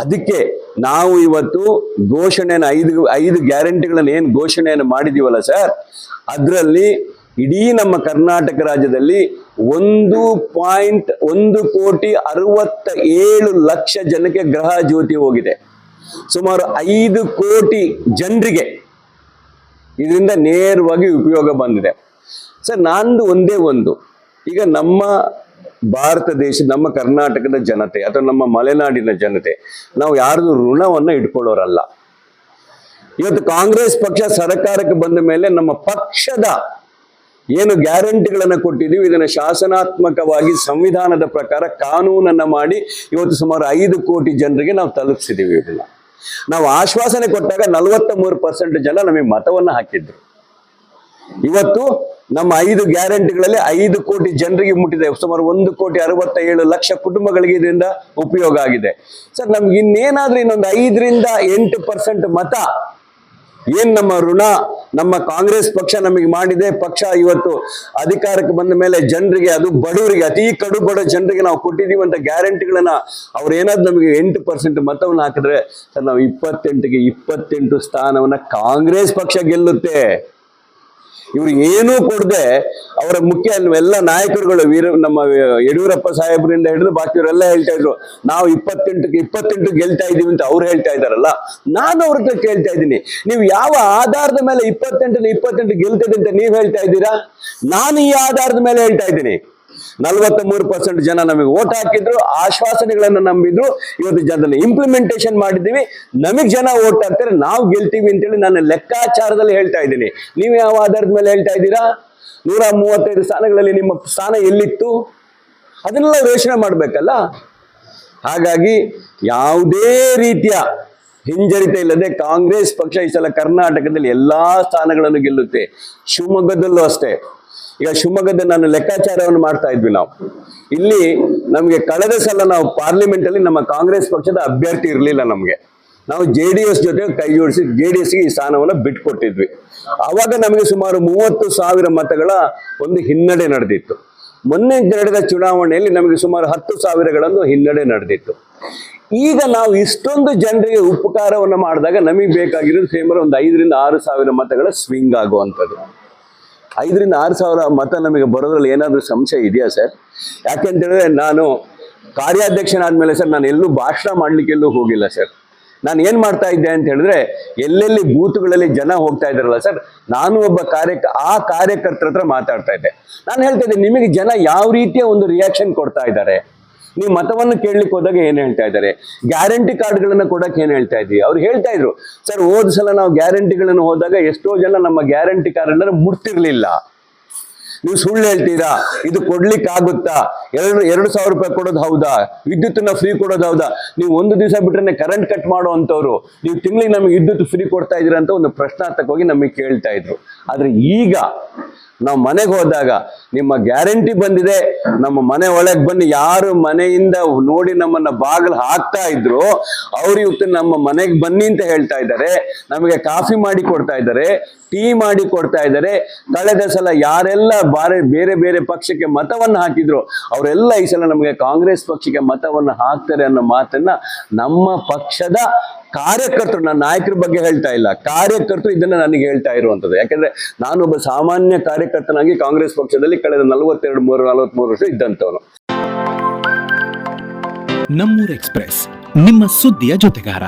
ಅದಕ್ಕೆ ನಾವು ಇವತ್ತು ಘೋಷಣೆಯನ್ನು ಐದು ಐದು ಗ್ಯಾರಂಟಿಗಳನ್ನು ಏನು ಘೋಷಣೆಯನ್ನು ಮಾಡಿದೀವಲ್ಲ ಸರ್, ಅದರಲ್ಲಿ ಇಡೀ ನಮ್ಮ ಕರ್ನಾಟಕ ರಾಜ್ಯದಲ್ಲಿ ಒಂದು ಪಾಯಿಂಟ್ ಒಂದು ಕೋಟಿ ಅರವತ್ತ ಏಳು ಲಕ್ಷ ಜನಕ್ಕೆ ಗೃಹ ಜ್ಯೋತಿ ಹೋಗಿದೆ. ಸುಮಾರು ಐದು ಕೋಟಿ ಜನರಿಗೆ ಇದರಿಂದ ನೇರವಾಗಿ ಉಪಯೋಗ ಬಂದಿದೆ. ಸರ್, ನಂದು ಒಂದೇ ಒಂದು. ಈಗ ನಮ್ಮ ಭಾರತ ದೇಶ, ನಮ್ಮ ಕರ್ನಾಟಕದ ಜನತೆ ಅಥವಾ ನಮ್ಮ ಮಲೆನಾಡಿನ ಜನತೆ ನಾವು ಯಾರ್ದು ಋಣವನ್ನ ಇಟ್ಕೊಳ್ಳೋರಲ್ಲ. ಇವತ್ತು ಕಾಂಗ್ರೆಸ್ ಪಕ್ಷ ಸರ್ಕಾರಕ್ಕೆ ಬಂದ ಮೇಲೆ ನಮ್ಮ ಪಕ್ಷದ ಏನು ಗ್ಯಾರಂಟಿಗಳನ್ನು ಕೊಟ್ಟಿದ್ದೀವಿ, ಇದನ್ನು ಶಾಸನಾತ್ಮಕವಾಗಿ ಸಂವಿಧಾನದ ಪ್ರಕಾರ ಕಾನೂನನ್ನ ಮಾಡಿ ಇವತ್ತು ಸುಮಾರು ಐದು ಕೋಟಿ ಜನರಿಗೆ ನಾವು ತಲುಪಿಸಿದ್ದೀವಿ ಇದನ್ನ. ನಾವು ಆಶ್ವಾಸನೆ ಕೊಟ್ಟಾಗ ನಲವತ್ತ ಮೂರು ಪರ್ಸೆಂಟ್ ಜನ ನಮಗೆ ಮತವನ್ನ ಹಾಕಿದ್ರು. ಇವತ್ತು ನಮ್ಮ ಐದು ಗ್ಯಾರಂಟಿಗಳಲ್ಲಿ ಐದು ಕೋಟಿ ಜನರಿಗೆ ಮುಟ್ಟಿದೆ, ಸುಮಾರು ಒಂದು ಕೋಟಿ ಅರವತ್ತ ಏಳು ಲಕ್ಷ ಕುಟುಂಬಗಳಿಗೆ ಇದರಿಂದ ಉಪಯೋಗ ಆಗಿದೆ. ಸರ್, ನಮ್ಗೆ ಇನ್ನೇನಾದ್ರೂ ಇನ್ನೊಂದು ಐದರಿಂದ ಎಂಟು ಪರ್ಸೆಂಟ್ ಮತ ಏನ್ ನಮ್ಮ ಋಣ ನಮ್ಮ ಕಾಂಗ್ರೆಸ್ ಪಕ್ಷ ನಮಗೆ ಮಾಡಿದೆ? ಪಕ್ಷ ಇವತ್ತು ಅಧಿಕಾರಕ್ಕೆ ಬಂದ ಮೇಲೆ ಜನರಿಗೆ, ಅದು ಬಡವರಿಗೆ, ಅತಿ ಕಡು ಬಡ ಜನರಿಗೆ ನಾವು ಕೊಟ್ಟಿದ್ದೀವಿ ಅಂತ ಗ್ಯಾರಂಟಿಗಳನ್ನ ಅವ್ರು ಏನಾದ್ರು ನಮಗೆ ಎಂಟು ಪರ್ಸೆಂಟ್ ಮತವನ್ನು ಹಾಕಿದ್ರೆ ನಾವು ಇಪ್ಪತ್ತೆಂಟಿಗೆ ಇಪ್ಪತ್ತೆಂಟು ಸ್ಥಾನವನ್ನ ಕಾಂಗ್ರೆಸ್ ಪಕ್ಷ ಗೆಲ್ಲುತ್ತೆ. ಇವ್ರು ಏನೂ ಕೊಡದೆ ಅವರ ಮುಖ್ಯ ಎಲ್ಲ ನಾಯಕರುಗಳು, ವೀರ, ನಮ್ಮ ಯಡಿಯೂರಪ್ಪ ಸಾಹೇಬ್ರಿಂದ ಹಿಡಿದು ಬಾಕಿಯವರೆಲ್ಲ ಹೇಳ್ತಾ ಇದ್ರು. ನಾವು ಇಪ್ಪತ್ತೆಂಟು ಇಪ್ಪತ್ತೆಂಟು ಗೆಲ್ತಾ ಇದೀವಿ ಅಂತ ಅವ್ರು ಹೇಳ್ತಾ ಇದಾರಲ್ಲ ನಾನು ಅವ್ರ ಹತ್ರ ಕೇಳ್ತಾ ಇದ್ದೀನಿ. ನೀವು ಯಾವ ಆಧಾರದ ಮೇಲೆ ಇಪ್ಪತ್ತೆಂಟು ಇಪ್ಪತ್ತೆಂಟು ಗೆಲ್ತದೆ ಅಂತ ನೀವು ಹೇಳ್ತಾ ಇದ್ದೀರಾ? ನಾನು ಈ ಆಧಾರದ ಮೇಲೆ ಹೇಳ್ತಾ ಇದ್ದೀನಿ. ನಲವತ್ತ ಮೂರು ಪರ್ಸೆಂಟ್ ಜನ ನಮಗೆ ಓಟ್ ಹಾಕಿದ್ರು, ಆಶ್ವಾಸನೆಗಳನ್ನು ನಂಬಿದ್ರು. ಇವತ್ತು ಜನರಲ್ಲಿ ಇಂಪ್ಲಿಮೆಂಟೇಷನ್ ಮಾಡಿದ್ದೀವಿ. ನಮಗೆ ಜನ ಓಟ್ ಹಾಕ್ತಾರೆ, ನಾವು ಗೆಲ್ತೀವಿ ಅಂತೇಳಿ ನಾನು ಲೆಕ್ಕಾಚಾರದಲ್ಲಿ ಹೇಳ್ತಾ ಇದ್ದೀನಿ. ನೀವು ಯಾವ ಆಧಾರದ ಮೇಲೆ ಹೇಳ್ತಾ ಇದ್ದೀರಾ? ನೂರ ಮೂವತ್ತೈದು ಸ್ಥಾನಗಳಲ್ಲಿ ನಿಮ್ಮ ಸ್ಥಾನ ಎಲ್ಲಿತ್ತು? ಅದನ್ನೆಲ್ಲ ಯೋಚನೆ ಮಾಡಬೇಕಲ್ಲ? ಹಾಗಾಗಿ ಯಾವುದೇ ರೀತಿಯ ಹಿಂಜರಿತ ಇಲ್ಲದೆ ಕಾಂಗ್ರೆಸ್ ಪಕ್ಷ ಈ ಸಲ ಕರ್ನಾಟಕದಲ್ಲಿ ಎಲ್ಲಾ ಸ್ಥಾನಗಳನ್ನು ಗೆಲ್ಲುತ್ತೆ. ಶಿವಮೊಗ್ಗದಲ್ಲೂ ಅಷ್ಟೇ. ಈಗ ಶಿವಮೊಗ್ಗದ ನಾನು ಲೆಕ್ಕಾಚಾರವನ್ನು ಮಾಡ್ತಾ ಇದ್ವಿ ನಾವು. ಇಲ್ಲಿ ನಮಗೆ ಕಳೆದ ಸಲ ನಾವು ಪಾರ್ಲಿಮೆಂಟ್ ಅಲ್ಲಿ ನಮ್ಮ ಕಾಂಗ್ರೆಸ್ ಪಕ್ಷದ ಅಭ್ಯರ್ಥಿ ಇರಲಿಲ್ಲ ನಮಗೆ. ನಾವು ಜೆ ಡಿ ಎಸ್ ಜೊತೆ ಕೈ ಜೋಡಿಸಿ ಜೆ ಡಿ ಎಸ್ಗೆ ಈ ಸ್ಥಾನವನ್ನು ಬಿಟ್ಕೊಟ್ಟಿದ್ವಿ. ಆವಾಗ ನಮಗೆ ಸುಮಾರು ಮೂವತ್ತು ಸಾವಿರ ಮತಗಳ ಒಂದು ಹಿನ್ನಡೆ ನಡೆದಿತ್ತು. ಮೊನ್ನೆ ನಡೆದ ಚುನಾವಣೆಯಲ್ಲಿ ನಮಗೆ ಸುಮಾರು ಹತ್ತು ಸಾವಿರಗಳನ್ನು ಹಿನ್ನಡೆ ನಡೆದಿತ್ತು. ಈಗ ನಾವು ಇಷ್ಟೊಂದು ಜನರಿಗೆ ಉಪಕಾರವನ್ನು ಮಾಡಿದಾಗ ನಮಗೆ ಬೇಕಾಗಿರೋದು ಸುಮಾರು ಒಂದು ಐದರಿಂದ ಆರು ಸಾವಿರ ಮತಗಳ ಸ್ವಿಂಗ್ ಆಗುವಂಥದ್ದು. ಐದರಿಂದ ಆರು ಸಾವಿರ ಮತ ನಮಗೆ ಬರೋದ್ರಲ್ಲಿ ಏನಾದರೂ ಸಂಶಯ ಇದೆಯಾ ಸರ್? ಯಾಕೆಂತ ಹೇಳಿದ್ರೆ ನಾನು ಕಾರ್ಯಾಧ್ಯಕ್ಷನಾದ್ಮೇಲೆ ಸರ್, ನಾನು ಎಲ್ಲೂ ಭಾಷಣ ಮಾಡಲಿಕ್ಕೆಲ್ಲೂ ಹೋಗಿಲ್ಲ ಸರ್. ನಾನು ಏನು ಮಾಡ್ತಾ ಇದ್ದೆ ಅಂತ ಹೇಳಿದ್ರೆ ಎಲ್ಲೆಲ್ಲಿ ಬೂತ್ಗಳಲ್ಲಿ ಜನ ಹೋಗ್ತಾ ಇದ್ದಾರಲ್ಲ ಸರ್, ನಾನು ಒಬ್ಬ ಕಾರ್ಯ ಆ ಕಾರ್ಯಕರ್ತರ ಹತ್ರ ಮಾತಾಡ್ತಾ ಇದ್ದೆ. ನಾನು ಹೇಳ್ತಾ ಇದ್ದೆ, ನಿಮಗೆ ಜನ ಯಾವ ರೀತಿಯ ಒಂದು ರಿಯಾಕ್ಷನ್ ಕೊಡ್ತಾ ಇದ್ದಾರೆ? ನೀವು ಮತವನ್ನು ಕೇಳಲಿಕ್ಕೆ ಹೋದಾಗ ಏನ್ ಹೇಳ್ತಾ ಇದ್ದಾರೆ? ಗ್ಯಾರಂಟಿ ಕಾರ್ಡ್ಗಳನ್ನ ಕೊಡಕ್ಕೆ ಏನ್ ಹೇಳ್ತಾ ಇದ್ವಿ ಅವ್ರು ಹೇಳ್ತಾ ಇದ್ರು, ಸರ್, ಹೋದ ಸಲ ನಾವು ಗ್ಯಾರಂಟಿಗಳನ್ನು ಹೋದಾಗ ಎಷ್ಟೋ ಜನ ನಮ್ಮ ಗ್ಯಾರಂಟಿ ಕಾರ್ಡ್ ಮುಟ್ತಿರ್ಲಿಲ್ಲ ನೀವು ಸುಳ್ಳು ಹೇಳ್ತೀರಾ? ಇದು ಕೊಡ್ಲಿಕ್ಕೆ ಆಗುತ್ತಾ ಎರಡು ಎರಡು ಸಾವಿರ ರೂಪಾಯಿ ಕೊಡೋದು ಹೌದಾ? ವಿದ್ಯುತ್ನ ಫ್ರೀ ಕೊಡೋದು ಹೌದಾ? ನೀವು ಒಂದು ದಿವಸ ಬಿಟ್ರೆ ಕರೆಂಟ್ ಕಟ್ ಮಾಡೋ ಅಂಥವ್ರು, ನೀವು ತಿಂಗಳಿಗೆ ನಮಗೆ ವಿದ್ಯುತ್ ಫ್ರೀ ಕೊಡ್ತಾ ಇದ್ದೀರಾ ಅಂತ ಒಂದು ಪ್ರಶ್ನಾರ್ಥಕವಾಗಿ ನಮಗೆ ಕೇಳ್ತಾ ಇದ್ರು. ಆದ್ರೆ ಈಗ ನಾವು ಮನೆಗೆ ಹೋದಾಗ ನಿಮ್ಮ ಗ್ಯಾರಂಟಿ ಬಂದಿದೆ. ನಮ್ಮ ಮನೆ ಒಳಗೆ ಬನ್ನಿ. ಯಾರು ಮನೆಯಿಂದ ನೋಡಿ ನಮ್ಮನ್ನ ಬಾಗಿಲು ಹಾಕ್ತಾ ಇದ್ರು, ಅವ್ರು ಇವತ್ತು ನಮ್ಮ ಮನೆಗೆ ಬನ್ನಿ ಅಂತ ಹೇಳ್ತಾ ಇದ್ದಾರೆ. ನಮಗೆ ಕಾಫಿ ಮಾಡಿ ಕೊಡ್ತಾ ಇದ್ದಾರೆ, ಟೀ ಮಾಡಿ ಕೊಡ್ತಾ ಇದ್ದಾರೆ. ಕಳೆದ ಸಲ ಯಾರೆಲ್ಲ ಬಾರೆ, ಬೇರೆ ಬೇರೆ ಪಕ್ಷಕ್ಕೆ ಮತವನ್ನು ಹಾಕಿದ್ರು, ಅವರೆಲ್ಲ ಈ ಸಲ ನಮಗೆ ಕಾಂಗ್ರೆಸ್ ಪಕ್ಷಕ್ಕೆ ಮತವನ್ನು ಹಾಕ್ತಾರೆ ಅನ್ನೋ ಮಾತನ್ನ ನಮ್ಮ ಪಕ್ಷದ ಕಾರ್ಯಕರ್ತರು, ನನ್ನ ನಾಯಕರ ಬಗ್ಗೆ ಹೇಳ್ತಾ ಇಲ್ಲ. ಕಾರ್ಯಕರ್ತರು ಇದನ್ನ ನನಗೆ ಹೇಳ್ತಾ ಇರುವಂತದ್ದು. ಯಾಕಂದ್ರೆ ನಾನೊಬ್ಬ ಸಾಮಾನ್ಯ ಕಾರ್ಯಕರ್ತನಾಗಿ ಕಾಂಗ್ರೆಸ್ ಪಕ್ಷದಲ್ಲಿ ಕಳೆದ ನಲವತ್ತೆರಡು ಮೂರು ನಲವತ್ಮೂರು ವರ್ಷ ಇದ್ದಂಥವನು.
ನಮ್ಮೂರ್ ಎಕ್ಸ್ಪ್ರೆಸ್ ನಿಮ್ಮ ಸುದ್ದಿಯ ಜೊತೆಗಾರ.